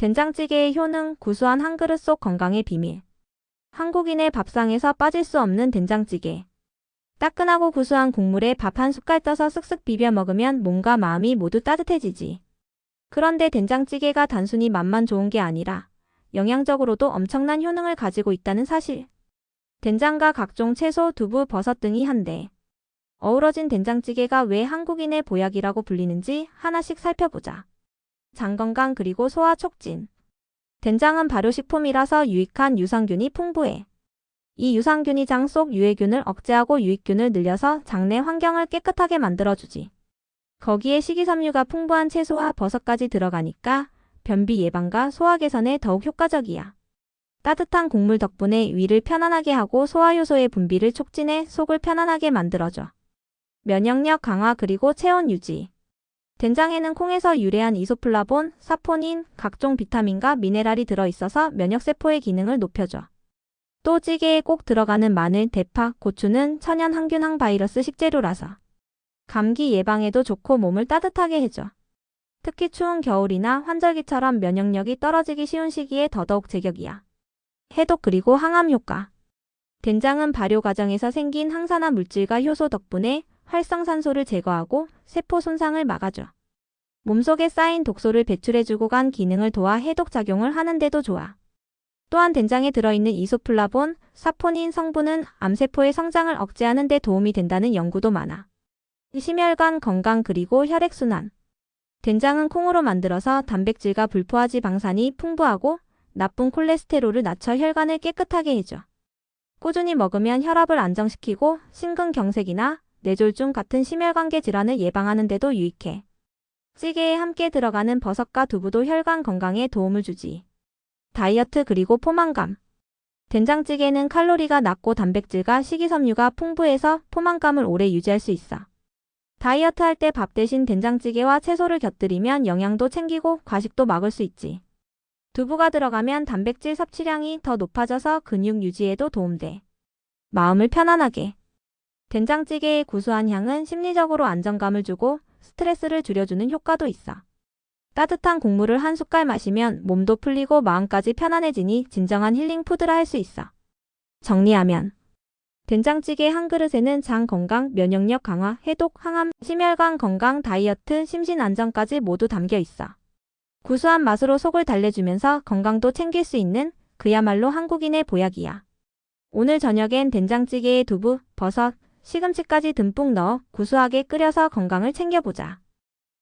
된장찌개의 효능, 구수한 한 그릇 속 건강의 비밀. 한국인의 밥상에서 빠질 수 없는 된장찌개. 따끈하고 구수한 국물에 밥 한 숟갈 떠서 쓱쓱 비벼 먹으면 몸과 마음이 모두 따뜻해지지. 그런데 된장찌개가 단순히 맛만 좋은 게 아니라 영양적으로도 엄청난 효능을 가지고 있다는 사실. 된장과 각종 채소, 두부, 버섯 등이 한데 어우러진 된장찌개가 왜 한국인의 보약이라고 불리는지 하나씩 살펴보자. 장 건강 그리고 소화 촉진. 된장은 발효식품이라서 유익한 유산균이 풍부해. 이 유산균이 장 속 유해균을 억제하고 유익균을 늘려서 장내 환경을 깨끗하게 만들어주지. 거기에 식이섬유가 풍부한 채소와 버섯까지 들어가니까 변비 예방과 소화 개선에 더욱 효과적이야. 따뜻한 국물 덕분에 위를 편안하게 하고 소화효소의 분비를 촉진해 속을 편안하게 만들어줘. 면역력 강화 그리고 체온 유지. 된장에는 콩에서 유래한 이소플라본, 사포닌, 각종 비타민과 미네랄이 들어있어서 면역세포의 기능을 높여줘. 또 찌개에 꼭 들어가는 마늘, 대파, 고추는 천연 항균 항 바이러스 식재료라서 감기 예방에도 좋고 몸을 따뜻하게 해줘. 특히 추운 겨울이나 환절기처럼 면역력이 떨어지기 쉬운 시기에 더더욱 제격이야. 해독 그리고 항암 효과. 된장은 발효 과정에서 생긴 항산화 물질과 효소 덕분에 활성산소를 제거하고 세포 손상을 막아줘. 몸속에 쌓인 독소를 배출해주고 간 기능을 도와 해독 작용을 하는데도 좋아. 또한 된장에 들어있는 이소플라본, 사포닌 성분은 암세포의 성장을 억제하는 데 도움이 된다는 연구도 많아. 심혈관 건강 그리고 혈액순환. 된장은 콩으로 만들어서 단백질과 불포화지 방산이 풍부하고 나쁜 콜레스테롤을 낮춰 혈관을 깨끗하게 해줘. 꾸준히 먹으면 혈압을 안정시키고 심근경색이나 뇌졸중 같은 심혈관계 질환을 예방하는 데도 유익해. 찌개에 함께 들어가는 버섯과 두부도 혈관 건강에 도움을 주지. 다이어트 그리고 포만감. 된장찌개는 칼로리가 낮고 단백질과 식이섬유가 풍부해서 포만감을 오래 유지할 수 있어. 다이어트 할 때 밥 대신 된장찌개와 채소를 곁들이면 영양도 챙기고 과식도 막을 수 있지. 두부가 들어가면 단백질 섭취량이 더 높아져서 근육 유지에도 도움돼. 마음을 편안하게. 된장찌개의 구수한 향은 심리적으로 안정감을 주고 스트레스를 줄여주는 효과도 있어. 따뜻한 국물을 한 숟갈 마시면 몸도 풀리고 마음까지 편안해지니 진정한 힐링 푸드라 할 수 있어. 정리하면 된장찌개 한 그릇에는 장 건강, 면역력 강화, 해독, 항암, 심혈관 건강, 다이어트, 심신 안정까지 모두 담겨 있어. 구수한 맛으로 속을 달래주면서 건강도 챙길 수 있는 그야말로 한국인의 보약이야. 오늘 저녁엔 된장찌개에 두부, 버섯, 시금치까지 듬뿍 넣어 구수하게 끓여서 건강을 챙겨보자.